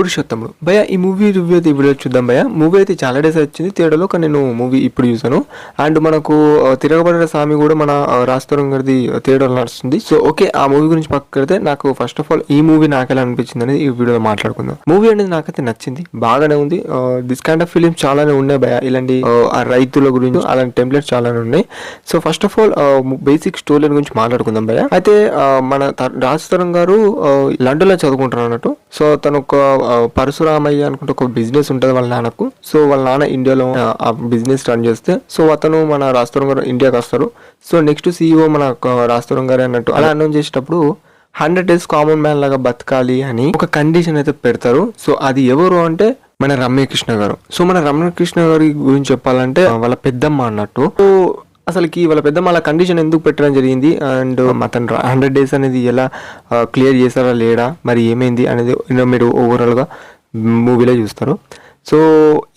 పురుషోత్తముడు. భయ ఈ మూవీ రివ్యూ అయితే ఇప్పుడు చూద్దాం భయ మూవీ అయితే చాలా డేస్ వచ్చింది. థియేటర్లో కానీ నేను మూవీ ఇప్పుడు చూసాను అండ్ మనకు తిరగబడిన స్వామి కూడా మన ఆ, రాస్తారం గారిది థియేటర్లో నడుస్తుంది. సో ఓకే ఆ మూవీ గురించి పక్కడితే నాకు ఫస్ట్ ఆఫ్ ఆల్ ఈ మూవీ నాకు ఎలా అనిపించింది అనేది ఈ వీడియోలో మాట్లాడుకుందాం. మూవీ అనేది నాకైతే నచ్చింది. బాగానే ఉంది. దిస్ కైండ్ ఆఫ్ ఫిలిమ్స్ చాలానే ఉన్నాయి భయ ఇలాంటి ఆ, రైతుల గురించి అలాంటి టెంప్లెట్స్ చాలానే ఉన్నాయి. So first of all basic story గురించి మాట్లాడుకుందాం భయ అయితే మన త- రాజతరం గారు లండన్లో చదువుకుంటారు అన్నట్టు. సో తను ఒక పరశురామయ్య అనుకుంటే ఒక బిజినెస్ ఉంటుంది వాళ్ళ నాన్నకు. సో వాళ్ళ నాన్న ఇండియాలో ఆ, బిజినెస్ రన్ చేస్తే సో అతను మన రాజతరం గారు ఇండియాకి వస్తారు. సో నెక్స్ట్ సీఈఓ మన రాజతరం గారు అన్నట్టు. అలా అనౌన్స్ చేసేటప్పుడు హండ్రెడ్ డేస్ కామన్ మ్యాన్ లాగా బతకాలి అని ఒక కండిషన్ అయితే పెడతారు. సో అది ఎవరు అంటే మన రమ్యకృష్ణ గారు. సో మన రమ్యకృష్ణ గారి గురించి చెప్పాలంటే వాళ్ళ పెద్దమ్మ అన్నట్టు. సో అసలుకి వాళ్ళ పెద్దమ్మ అలా కండిషన్ ఎందుకు పెట్టడం జరిగింది? అండ్ అతను హండ్రెడ్ డేస్ అనేది ఎలా క్లియర్ చేశారా లేడా మరి ఏమైంది అనేది మీరు ఓవరాల్గా మూవీలో చూస్తారు. సో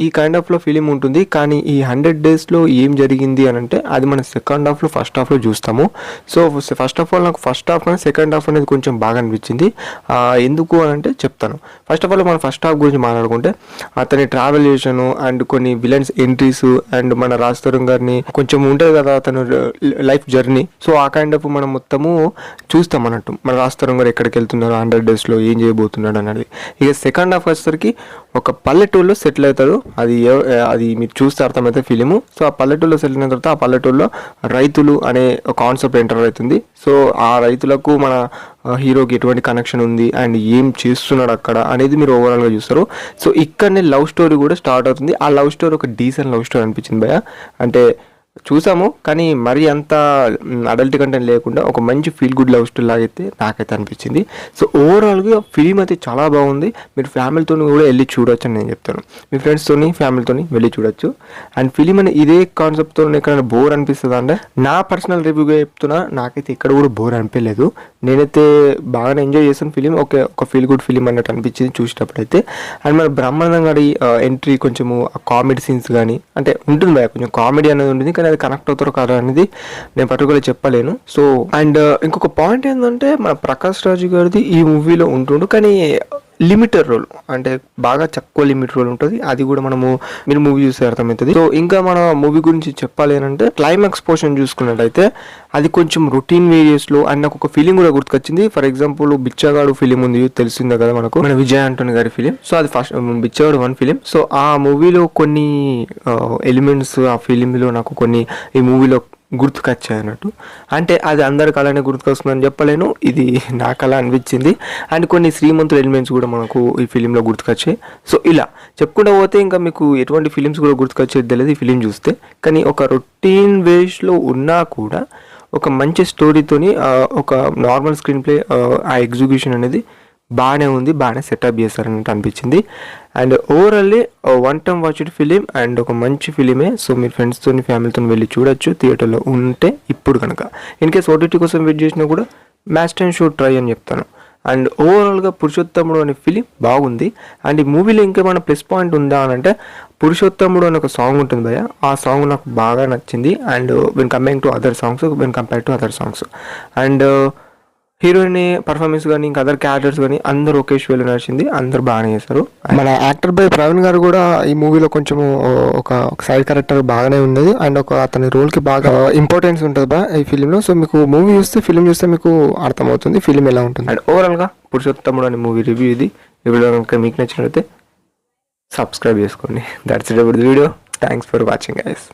ఈ కైండ్ ఆఫ్లో ఫిలిం ఉంటుంది. కానీ ఈ హండ్రెడ్ డేస్లో ఏం జరిగింది అని అంటే అది మన సెకండ్ హాఫ్లో ఫస్ట్ హాఫ్లో చూస్తాము. సో ఫస్ట్ ఆఫ్ ఆల్ నాకు ఫస్ట్ హాఫ్ కానీ సెకండ్ హాఫ్ అనేది కొంచెం బాగా అనిపించింది. ఎందుకు అని అంటే చెప్తాను. ఫస్ట్ ఆఫ్ ఆల్ మన ఫస్ట్ హాఫ్ గురించి మాట్లాడుకుంటే అతని ట్రావెల్ చేసాను అండ్ కొన్ని విలన్స్ ఎంట్రీస్ అండ్ మన రాజతరుణ్ గారిని కొంచెం ఉంటుంది కదా అతను లైఫ్ జర్నీ సో ఆ కైండ్ ఆఫ్ మనం మొత్తము చూస్తాం అన్నట్టు. మన రాజతరుణ్ గారు ఎక్కడికి వెళ్తున్నారు హండ్రెడ్ డేస్లో ఏం చేయబోతున్నాడు అనేది. ఇక సెకండ్ హాఫ్ వచ్చేసరికి ఒక పల్లెటూరులో సెటిల్ అవుతారు. అది అది మీరు చూస్తే అర్థమైతే ఫిలిము. సో ఆ పల్లెటూరులో సెటిల్ అయిన తర్వాత ఆ పల్లెటూరులో రైతులు అనే కాన్సెప్ట్ ఎంటర్ అవుతుంది. సో ఆ రైతులకు మన హీరోకి ఎటువంటి కనెక్షన్ ఉంది? అండ్ ఏం చేస్తున్నాడు అక్కడ? అనేది మీరు ఓవరాల్గా చూస్తారు. సో ఇక్కడనే లవ్ స్టోరీ కూడా స్టార్ట్ అవుతుంది. ఆ లవ్ స్టోరీ ఒక డీసెంట్ లవ్ స్టోరీ అనిపించింది భయ అంటే చూసాము కానీ మరీ అంత అడల్ట్ కంటెంట్ లేకుండా ఒక మంచి ఫీల్ గుడ్ లవ్ స్టోరీ లాగైతే నాకైతే అనిపించింది. సో ఓవరాల్గా ఫిలిం అయితే చాలా బాగుంది. మీరు ఫ్యామిలీతో కూడా వెళ్ళి చూడొచ్చు అని నేను చెప్తాను. మీ ఫ్రెండ్స్తోని ఫ్యామిలీతోని వెళ్ళి చూడొచ్చు. అండ్ ఫిలిం అనే ఇదే కాన్సెప్ట్తో ఎక్కడైనా బోర్ అనిపిస్తుంది అంటే నా పర్సనల్ రివ్యూగా చెప్తున్నా నాకైతే ఇక్కడ కూడా బోర్ అనిపించలేదు. నేనైతే బాగానే ఎంజాయ్ చేసాను ఫిలిం ఒక ఒక ఫీల్ గుడ్ ఫిలిం అన్నట్టు అనిపించింది చూసేటప్పుడైతే. అండ్ మన బ్రహ్మానందం గారి ఎంట్రీ కొంచెము కామెడీ సీన్స్ కానీ అంటే ఉంటుంది కొంచెం కామెడీ అనేది ఉంటుంది కానీ అది కనెక్ట్ అవుతారో కాదు అనేది నేను పర్టికులర్ చెప్పలేను. సో అండ్ ఇంకొక పాయింట్ ఏంటంటే మన ప్రకాష్ రాజు గారిది ఈ మూవీలో ఉంటుండు. కానీ లిమిటెడ్ రోల్. అంటే బాగా తక్కువ లిమిట్ రోల్ ఉంటుంది. అది కూడా మనము మీరు మూవీ చూస్తే అర్థమవుతుంది. సో ఇంకా మన మూవీ గురించి చెప్పాలి అంటే క్లైమాక్స్ పోర్షన్ చూసుకున్నట్టయితే అది కొంచెం రొటీన్ వేరియస్లో అండ్ నాకు ఒక ఫీలింగ్ కూడా గుర్తుకొచ్చింది. ఫర్ ఎగ్జాంపుల్ బిచ్చగాడు ఫిలిం ఉంది తెలిసిందే కదా మనకు? మన విజయ్ ఆంటోని గారి ఫిలిం సో అది first Bichagadu one film so ఆ మూవీలో కొన్ని ఎలిమెంట్స్ ఆ ఫిలింలో నాకు కొన్ని ఈ మూవీలో గుర్తుకొచ్చాయి అన్నట్టు అంటే అది అందరికి అలానే గుర్తుకొస్తుందని చెప్పలేను. ఇది నాకు అలా అనిపించింది. అండ్ కొన్ని శ్రీమంతుల ఎలిమెంట్స్ కూడా మనకు ఈ ఫిలింలో గుర్తుకొచ్చాయి. సో ఇలా చెప్పుకుంటూ పోతే ఇంకా మీకు ఎటువంటి ఫిలిమ్స్ కూడా గుర్తుకొచ్చేది తెలియదు ఈ ఫిలిం చూస్తే. కానీ ఒక రొటీన్ వేస్లో ఉన్నా కూడా ఒక మంచి స్టోరీతోని ఒక నార్మల్ స్క్రీన్ ప్లే ఆ ఎగ్జిక్యూషన్ అనేది బాగానే ఉంది బాగానే సెటప్ చేశారన్నట్టు అనిపించింది. And overally one time watched film and ఒక మంచి ఫిలిమే సో మీరు ఫ్రెండ్స్తో ఫ్యామిలీతో వెళ్ళి చూడొచ్చు థియేటర్లో ఉంటే ఇప్పుడు కనుక ఇన్ కేస్ ఓటీటీ కోసం వెయిట్ చేసినా కూడా మ్యాచ్ టైం షో ట్రై అని చెప్తాను. అండ్ ఓవరాల్గా పురుషోత్తముడు అనే ఫిలిం బాగుంది. అండ్ ఈ మూవీలో ఇంకేమైనా ప్లస్ పాయింట్ ఉందా అని అంటే పురుషోత్తముడు అనే ఒక సాంగ్ ఉంటుంది భయ ఆ సాంగ్ నాకు బాగా నచ్చింది. And when comparing to other songs when compare to other songs and heroine performance కానీ ఇంకా అదర్ క్యారెక్టర్స్ కానీ అందరూ ఒకే షోలో నడిచింది. అందరూ బాగానే చేస్తారు మన యాక్టర్ బై ప్రవీణ్ గారు కూడా ఈ మూవీలో కొంచెం ఒక సైడ్ క్యారెక్టర్ బాగానే ఉన్నది. అండ్ ఒక అతని రోల్కి బాగా ఇంపార్టెన్స్ ఉంటుంది బా ఈ ఫిలిం లో. సో మీకు మూవీ చూస్తే ఫిలిం చూస్తే మీకు అర్థమవుతుంది ఫిలిం ఎలా ఉంటుంది. అండ్ ఓవరాల్గా పురుషోత్తముడు అనే మూవీ రివ్యూ ఇది. వీడియో కనుక మీకు నచ్చినట్లయితే సబ్స్క్రైబ్ చేసుకోండి. That's it video thanks for watching guys